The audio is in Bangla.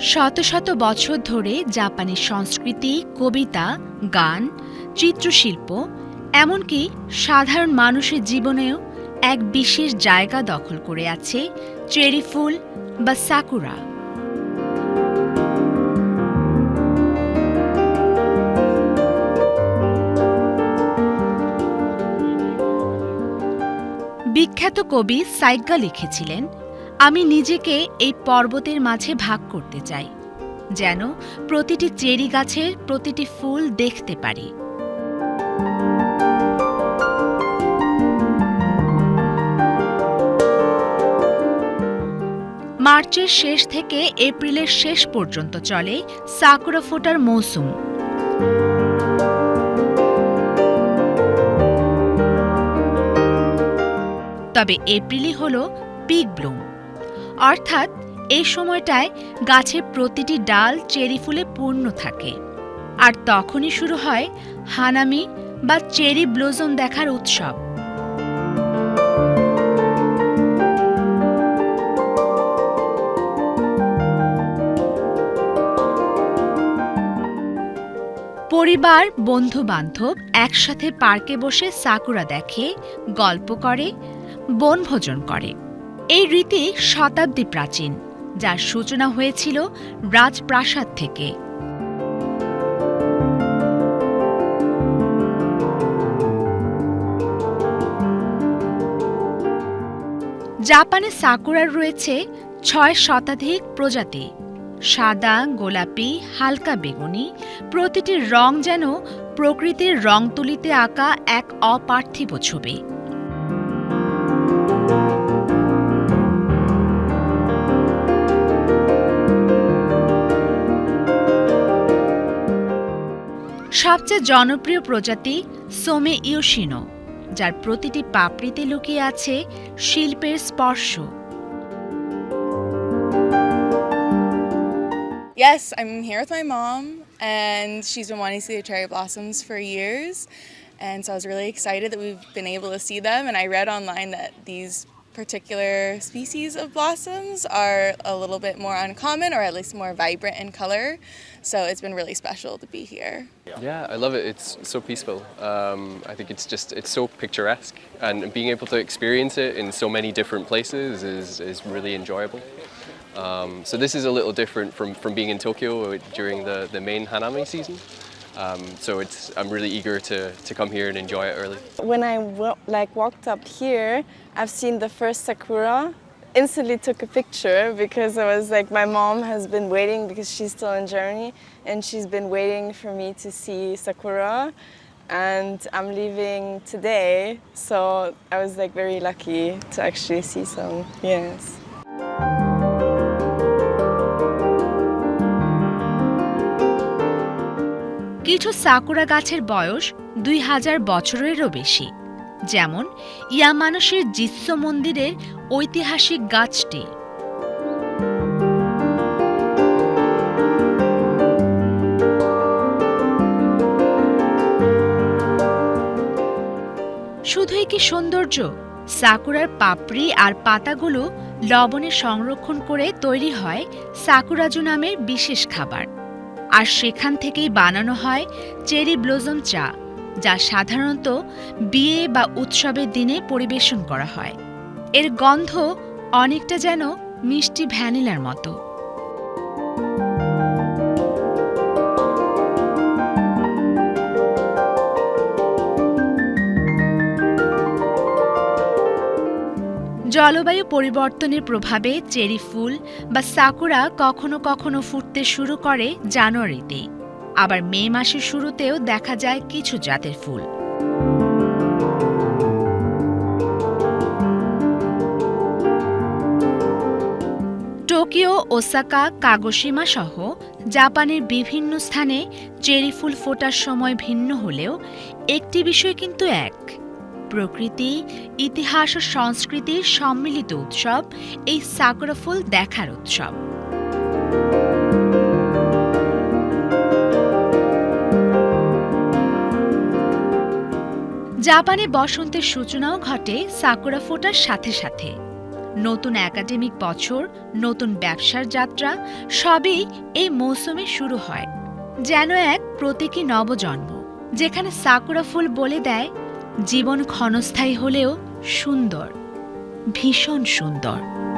শত শত বছর ধরে জাপানের সংস্কৃতি, কবিতা, গান, চিত্রশিল্প, এমনকি সাধারণ মানুষের জীবনেও এক বিশেষ জায়গা দখল করে আছে চেরি ফুল বা সাকুরা। বিখ্যাত কবি সাইগা লিখেছিলেন আমি নিজেকে এই পর্বতের মাঝে ভাগ করতে চাই, যেন প্রতিটি চেরি গাছের প্রতিটি ফুল দেখতে পারি। মার্চের শেষ থেকে এপ্রিলের শেষ পর্যন্ত চলে সাকুরা ফোটার মৌসুম। তবে এপ্রিলই হল পিক ব্লুম। অর্থাৎ এই সময়টায় গাছের প্রতিটি ডাল চেরি ফুলে পূর্ণ থাকে। আর তখনই শুরু হয় হানামি বা চেরি ব্লোজম দেখার উৎসব। পরিবার বন্ধু বান্ধব একসাথে পার্কে বসে সাকুরা দেখে, গল্প করে, বনভোজন করে। এই রীতি শতাব্দী প্রাচীন, যার সূচনা হয়েছিল রাজপ্রাসাদ থেকে। জাপানে সাকুরার রয়েছে ছয় শতাধিক প্রজাতি, সাদা, গোলাপি, হালকা বেগুনি প্রতিটির রং যেন প্রকৃতির রং তুলিতে আঁকা এক অপার্থিব ছবি। সবচেয়ে জনপ্রিয় প্রজাতি সোমে ইয়োশিনো যার প্রতিটি পাপড়িতে লুকিয়ে আছে শিল্পের স্পর্শ Yes, I'm here with my mom, and she's been wanting to see the cherry blossoms for years. And so I was really excited that we've been able to see them. And I read online that these particular species of blossoms are a little bit more uncommon or at least more vibrant in color. So it's been really special to be here. Yeah, I love it. It's so peaceful. Um, I think it's just it's so picturesque, and being able to experience it in so many different places is, is really enjoyable. Um, so this is a little different from, from being in Tokyo during the, the main Hanami season. Um, so it's I'm really eager to, to come here and enjoy it early. When I like walked up here, I've seen the first sakura. Instantly took a picture because I was like, my mom has been waiting because she's still in Germany, and she's been waiting for me to see sakura. And I'm leaving today, so I was like very lucky to actually see some. Yes. কিছু সাকুরা গাছের বয়স দুই হাজার বছরেরও বেশি। যেমন ইয়ামানসের জিৎস মন্দিরের ঐতিহাসিক গাছটি। শুধুই কি সৌন্দর্য? সাকুরার পাপড়ি আর পাতাগুলো লবণে সংরক্ষণ করে তৈরি হয় সাকুরাজু নামের বিশেষ খাবার। আর সেখান থেকেই বানানো হয় চেরি ব্লোজম চা, যা সাধারণত বিয়ে বা উৎসবের দিনে পরিবেশন করা হয়। এর গন্ধ অনেকটা যেন মিষ্টি ভ্যানিলার মতো। জলবায়ু পরিবর্তনের প্রভাবে চেরি ফুল বা সাকুরা কখনো কখনো ফুটতে শুরু করে জানুয়ারিতে। আবার মে মাসের শুরুতেও দেখা যায় কিছু জাতের ফুল। টোকিও, ওসাকা, কাগোশিমা সহ জাপানের বিভিন্ন স্থানে চেরি ফুল ফোটার সময় ভিন্ন হলেও একটি বিষয় কিন্তু এক। প্রকৃতি, ইতিহাস ও সংস্কৃতির সম্মিলিত উৎসব, এই সাকুরা ফুল দেখার উৎসব। জাপানে বসন্তের সূচনাও ঘটে সাকুরা ফোটার সাথে সাথে। নতুন একাডেমিক বছর, নতুন ব্যবসার যাত্রা, সবই এই মৌসুমে শুরু হয়। যেন এক প্রতীকী নবজন্ম, যেখানে সাকুরা ফুল বলে দেয় জীবন ক্ষণস্থায়ী হলেও সুন্দর ভীষণ সুন্দর।